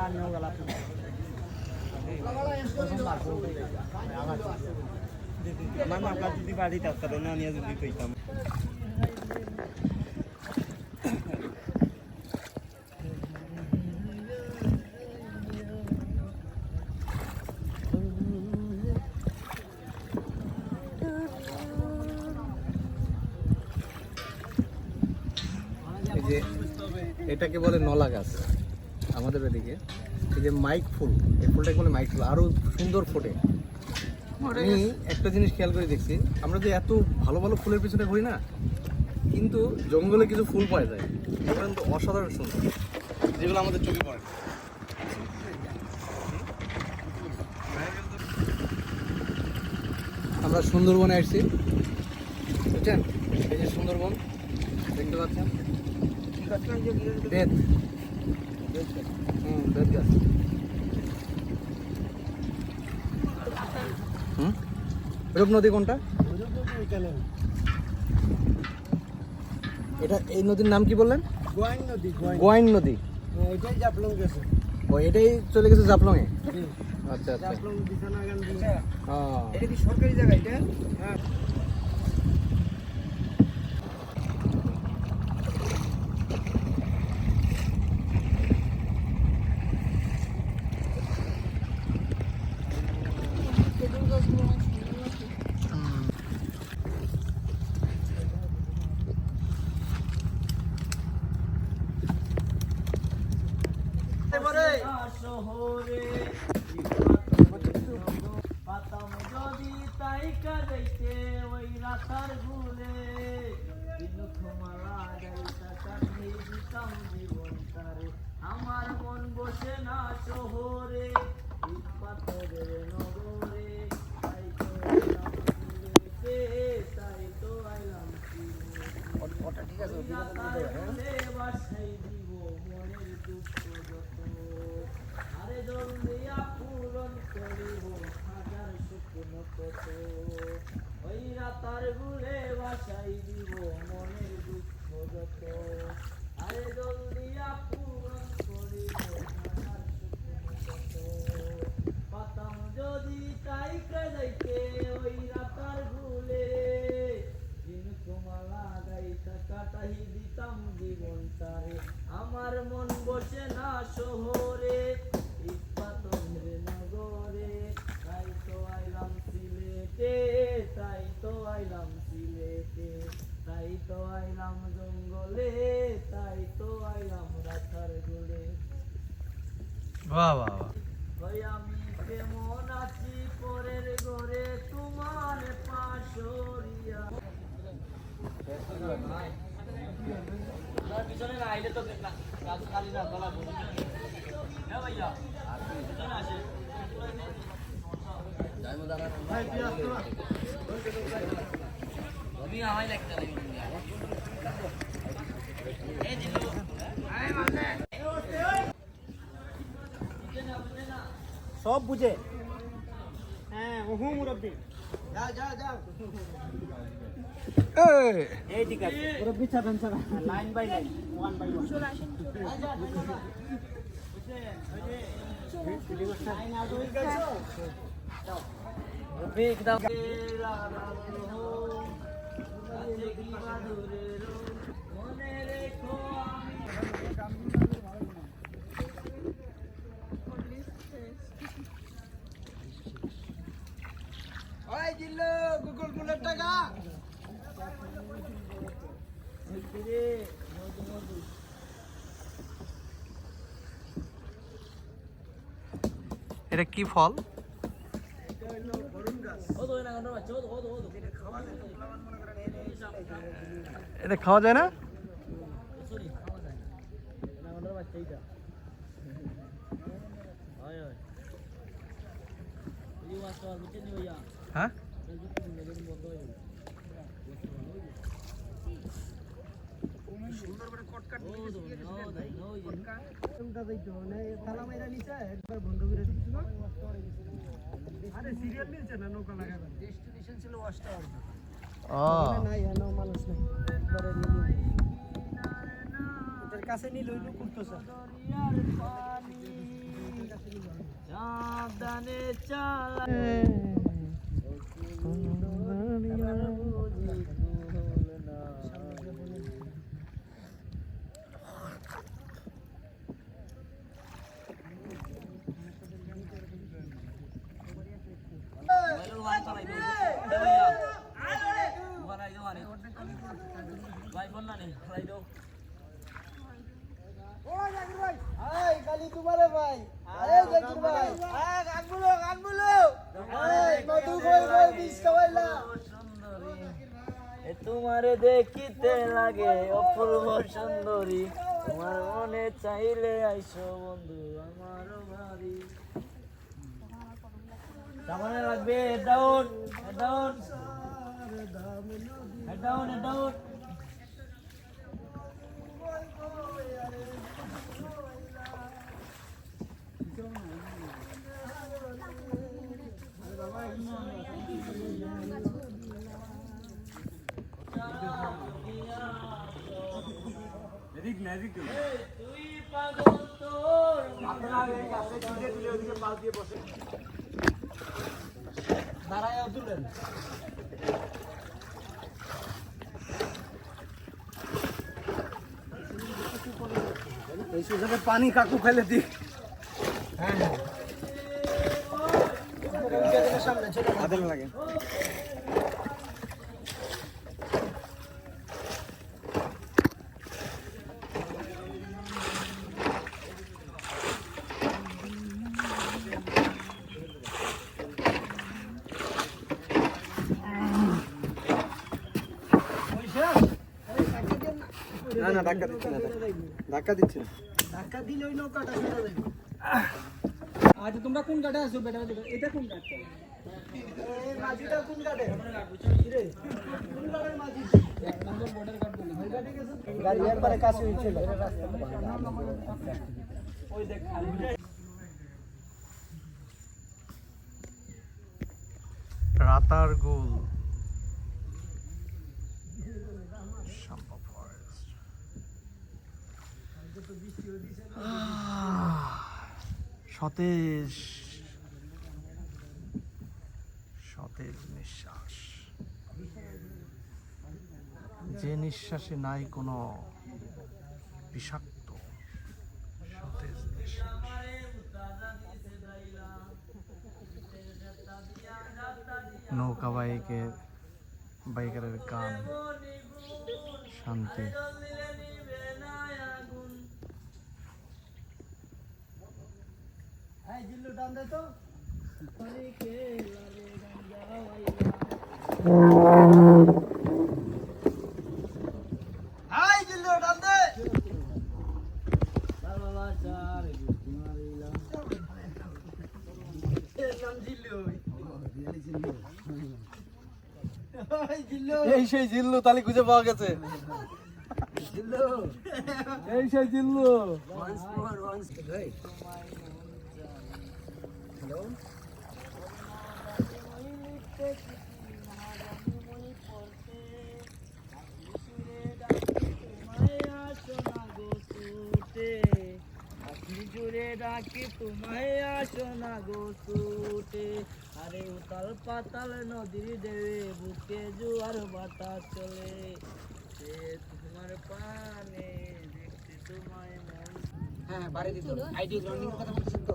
আমিও গেলাম আমার মামলা যদি বাড়িতে আসতাম না নিয়ে যদি পেতাম যে এটাকে বলে নলা গাছ আমাদের এদিকে। এই যে মাইক ফুল এই ফুলটাকে বলে মাইক ফুল। আরও সুন্দর ফোটে। আমি একটা জিনিস খেয়াল করে দেখছি আমরা যে এত ভালো ভালো ফুলের পিছনে ঘুরি না কিন্তু জঙ্গলে কিছু ফুল পাওয়া যায়। কিন্তু অসাধারণ সুন্দর যেগুলো আমাদের চোখে পড়ে আমরা সুন্দরবনে আসছি। বুঝছেন? এই যে সুন্দরবন দেখতে পাচ্ছেন? বেত হুম বেত গাছ হুম রূপ নদী কোনটা? এটা এই নদীর নাম কি বললেন? গোয়াইন নদী গোয়াইন। নদী। এটাই জাপলং গেছে। ও এটাই চলে গেছে জাফলংয়ে? আচ্ছা আচ্ছা। জাপলং বিছানাগান্ধী হ্যাঁ। এটা কি সরকারি জায়গা এটা? হ্যাঁ শহরে পাতাম যদি তাই কাজাইতে ওই রাতার ভুলে মালা গাইতা কাটে দিতাম জীবন তারে আমার মন বসে না শহরে ইট পাথরের নগরে তাই তো আইলাম সিলেটে, তাই তো আইলাম সিলেটে। রাতার ভুলে বাসাই দিব মনের দুঃখ যত আরে জলদিয়া পূরণ করিব হাজার শুকনো কত ওই রাতার গুলে বাসাই দিব মনের দুঃখ যত আরে জলদিয়া পূরণ করিব হাজার শুকনো কত পাতাম যদি তাই যাইতে ওই রাতার গুলে দিন কমালা গাইতা কাটাই দিতাম জীবন আমার মন বসে না শহরে ইট নগরে। তাই তো আইলাম সিলেটে তাই তো আইলাম সিলেটে। তাই তো আইলাম জঙ্গলে তাই তো আইলাম রাখার গোলে। বাহ বাহ বাহ। ওই আমি কেমন আছি পরের ঘরে তোমার পাশরিয়া আমি আমায় লাগতে এই দিলু আয় মানে সব বুঝে। হ্যাঁ ওহু মুরব্বি। একদম মনে রেখো আমি ওই জিল্লু গুগল ফুলের টাকা এটা কি ফল? এটা খাওয়া যায় না? হ্যাঁ? কাছে নিল হইল করতেছে সাবধানে চালা ভাই বল না নে ভাই দাও আই কালি তোমারে ভাই আরে জাকির ভাই আ গানগুলো গানগুলো এই মধু কই কই বিষ খাওয়াইলা। এ তোমারে দেখিতে লাগে অপূর্ব সুন্দরী। তোমার মনে চাইলে আইসো বন্ধু আমার বাড়ি। লাগবে down head down head down head down তুই পাগল তোর দাঁড়ায় তুলেন। এই সুযোগে পানি কাকু ফেলে দি হ্যাঁ হ্যাঁ। সামনে লাগে। না না ধাক্কা দিচ্ছি না ধাক্কা। দিচ্ছি না। ধাক্কা দিলে ওই নৌকাটা ছেড়ে দেবে। আজ তোমরা কোন ঘাটে আসো বেটা এটা কোন ঘাট? মাঝিটা কোন ঘাটে? কোন ঘাটের মাঝি? এক নম্বর বর্ডার ঘাট বলি ওই ঘাটে গেছো গাড়ি একবারে কাছে হইছিল ওই দেখ রাতার গোল সতেজ সতেজ নিঃশ্বাস। যে নিঃশ্বাসে নাই কোনো বিষাক্ত, সতেজ নিঃশ্বাস। নৌকা বাইকের বাইকারের গান, শান্তি এই জিল্লু টান দে তো হাই জিল্লু টান দে এর নাম জিল্লু ওই জিল্লু এই সেই জিল্লু তালি খুঁজে পাওয়া গেছে। জিল্লু। এই সেই জিল্লু। জুড়ে ডাকি তোমায় আসো না গো ছুটে আরে উতাল পাতাল নদীর দেবে বুকে জোয়ার বাতাস চলে। সে তোমার পানে দেখতে তোমায় মন হ্যাঁ বাড়ি দিত আইডি লর্নিং কথা বলছিস তো?